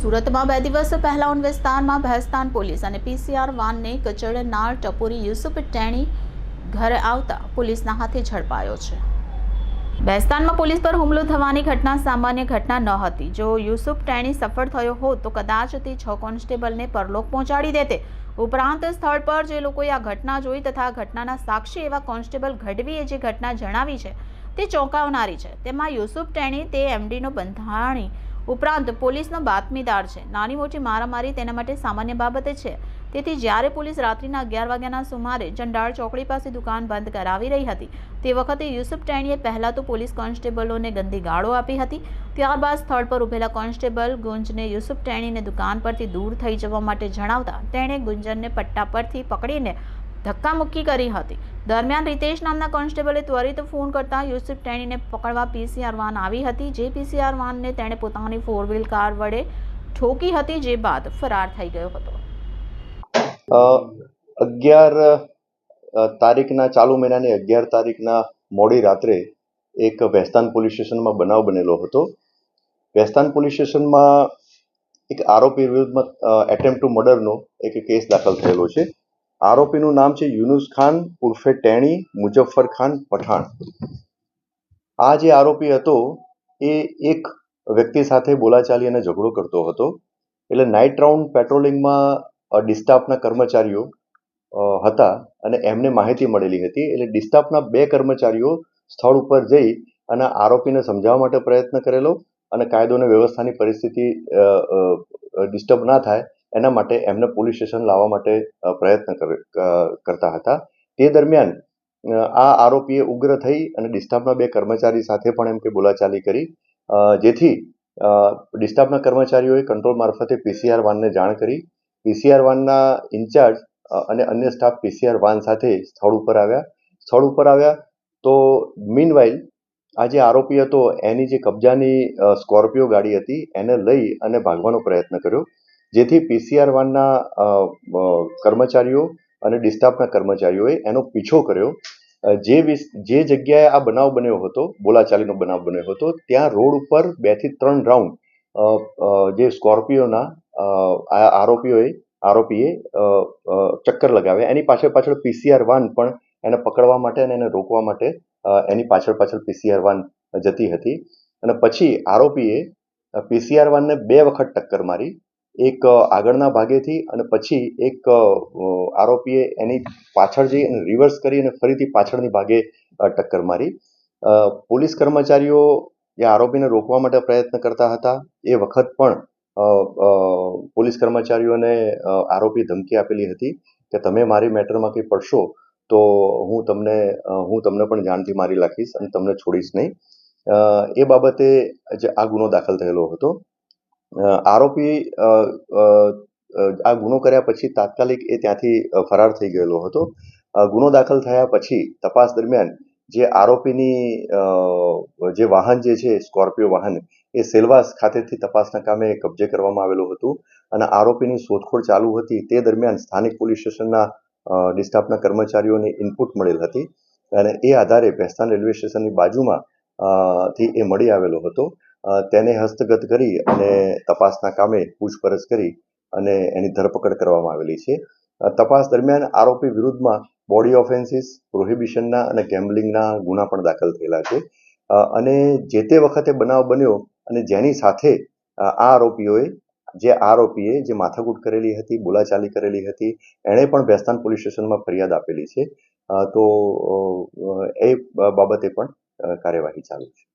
સુરતમાં બે દિવસ પહેલા ઉન વિસ્તારમાં ભેસ્તાન પોલીસ અને પીસીઆર વાનને કચડનાર ટપોરી યુસુફ ટેણી ઘરે આવતા પોલીસના હાથે ઝડપાયો છે. બેસ્તાનમાં પોલીસ પર હુમલો થવાની ઘટના સામાન્ય ઘટના ન હતી. જો યુસુફ ટેણી સફળ થયો હોત તો કદાચ તે છ કોન્સ્ટેબલને પરલોક પહોંચાડી દેતે. ઉપરાંત સ્થળ પર જે લોકોએ આ ઘટના જોઈ તથા ઘટનાના સાક્ષી એવા કોન્સ્ટેબલ ગઢવીએ જે ઘટના જણાવી છે તે ચોંકાવનારી છે. તેમાં યુસુફ ટેણી તે એમડીનો બંધારણી ઉપરાંત પોલીસનો બાતમીદાર છે. નાની મોટી મારામારી તેના માટે સામાન્ય બાબતે છે. તેથી જ્યારે પોલીસ રાત્રિના અગિયાર વાગ્યાના સુમારે જંડાળ ચોકડી પાસે દુકાન બંધ કરાવી રહી હતી, તે વખતે યુસુફ ટેણીએ પહેલાં તો પોલીસ કોન્સ્ટેબલોને ગંદી ગાળો આપી હતી. ત્યારબાદ સ્થળ પર ઊભેલા કોન્સ્ટેબલ ગુંજને યુસુફ ટેણીને દુકાન પરથી દૂર થઈ જવા માટે જણાવતા તેણે ગુંજનને પટ્ટા પરથી પકડીને ધક્કામુક્કી કરી હતી. દરમિયાન રિતેશ નામના કોન્સ્ટેબલે ત્વરિત ફોન કરતા યુસુફ ટેણીને પકડવા પીસીઆર વાન આવી હતી, જે પીસીઆર વાનને તેણે પોતાની ફોર વ્હીલ કાર વડે ઠોકી હતી, જે બાદ ફરાર થઈ ગયો હતો. અગિયાર તારીખના ચાલુ મહિનાની અગિયાર તારીખના મોડી રાત્રે એક ભેસ્તાન પોલીસ સ્ટેશનમાં બનાવ બનેલો હતો. ભેસ્તાન પોલીસ સ્ટેશનમાં એક આરોપી વિરુદ્ધમાં એટેમ્પ ટુ મર્ડરનો એક કેસ દાખલ થયેલો છે. આરોપીનું નામ છે યુનુસ ખાન ઉર્ફે ટેણી મુજફ્ફર ખાન પઠાણ. આ જે આરોપી હતો, એ એક વ્યક્તિ સાથે બોલાચાલી અને ઝઘડો કરતો હતો. એટલે નાઇટ રાઉન્ડ પેટ્રોલિંગમાં ડિસ્ટાફના કર્મચારીઓ હતા અને એમને માહિતી મળેલી હતી. એટલે ડિસ્ટાફના બે કર્મચારીઓ સ્થળ ઉપર જઈ અને આરોપીને સમજાવવા માટે પ્રયત્ન કરેલો અને કાયદો અને વ્યવસ્થાની પરિસ્થિતિ ડિસ્ટર્બ ના થાય એના માટે એમને પોલીસ સ્ટેશન લાવવા માટે પ્રયત્ન કરે- કરતા હતા. તે દરમિયાન આ આરોપીએ ઉગ્ર થઈ અને ડિસ્ટાફના બે કર્મચારી સાથે પણ એમ કે બોલાચાલી કરી. જેથી ડિસ્ટાફના કર્મચારીઓએ કંટ્રોલ મારફતે પીસીઆર વાનને જાણ કરી. પીસીઆર વાનના ઇન્ચાર્જ અને અન્ય સ્ટાફ પીસીઆર વાન સાથે સ્થળ ઉપર આવ્યા. સ્થળ ઉપર આવ્યા તો મીનવાઇલ, આ જે આરોપી હતો, એની જે કબજાની સ્કોર્પિયો ગાડી હતી, એને લઈ અને ભાગવાનો પ્રયત્ન કર્યો. જેથી પીસીઆર વાનના કર્મચારીઓ અને ડિસ્ટાફના કર્મચારીઓએ એનો પીછો કર્યો. જે જે જગ્યાએ આ બનાવ બન્યો હતો, બોલાચાલીનો બનાવ બન્યો હતો, ત્યાં રોડ ઉપર બેથી ત્રણ રાઉન્ડ જે સ્કોર્પિયોના આરોપીઓએ, આરોપીએ ચક્કર લગાવ્યા. એની પાછળ પાછળ પીસીઆર વાન પણ એને પકડવા માટે અને એને રોકવા માટે એની પાછળ પાછળ પીસીઆર વાન જતી હતી. અને પછી આરોપીએ પીસીઆર વાનને બે વખત ટક્કર મારી એક આગળના ભાગેથી અને પછી એક આરોપીએ એની પાછળ જઈ અને રિવર્સ કરી અને ફરીથી પાછળની ભાગે ટક્કર મારી. પોલીસ કર્મચારીઓ જે આરોપીને રોકવા માટે પ્રયત્ન કરતા હતા. એ વખત પણ પોલીસ કર્મચારીઓને આરોપી ધમકી આપેલી હતી કે તમે મારી મેટરમાં કંઈ પડશો તો હું તમને હું તમને પણ જાનથી મારી નાખીશ અને તમને છોડીશ નહીં. એ બાબતે જ આ ગુનો દાખલ થયેલો હતો. આરોપી આ ગુનો કર્યા પછી તાત્કાલિક એ ત્યાંથી ફરાર થઈ ગયેલો હતો. ગુનો દાખલ થયા પછી તપાસ દરમિયાન જે આરોપીની જે વાહન જે છે, સ્કોર્પિયો વાહન, એ સેલવાસ ખાતેથી તપાસના કામે કબજે કરવામાં આવેલું હતું અને આરોપીની શોધખોળ ચાલુ હતી. તે દરમિયાન સ્થાનિક પોલીસ સ્ટેશનના ડિસ્ટાફના કર્મચારીઓને ઇનપુટ મળેલ હતી અને એ આધારે ભેસ્તાન રેલવે સ્ટેશનની બાજુમાં થી એ મળી આવેલો હતો. તેને હસ્તગત કરી અને તપાસના કામે પૂછપરછ કરી અને એની ધરપકડ કરવામાં આવેલી છે. તપાસ દરમિયાન આરોપી વિરુદ્ધમાં બોડી ઓફેન્સીસ, પ્રોહિબિશનના અને ગેમ્બલિંગના ગુના પણ દાખલ થયેલા છે. અને જે તે વખતે બનાવ બન્યો અને જેની સાથે આ આરોપીઓએ, જે આરોપીએ જે માથાકૂટ કરેલી હતી, બોલાચાલી કરેલી હતી, એણે પણ ભેસ્તાન પોલીસ સ્ટેશનમાં ફરિયાદ આપેલી છે. તો એ બાબતે પણ કાર્યવાહી ચાલુ છે.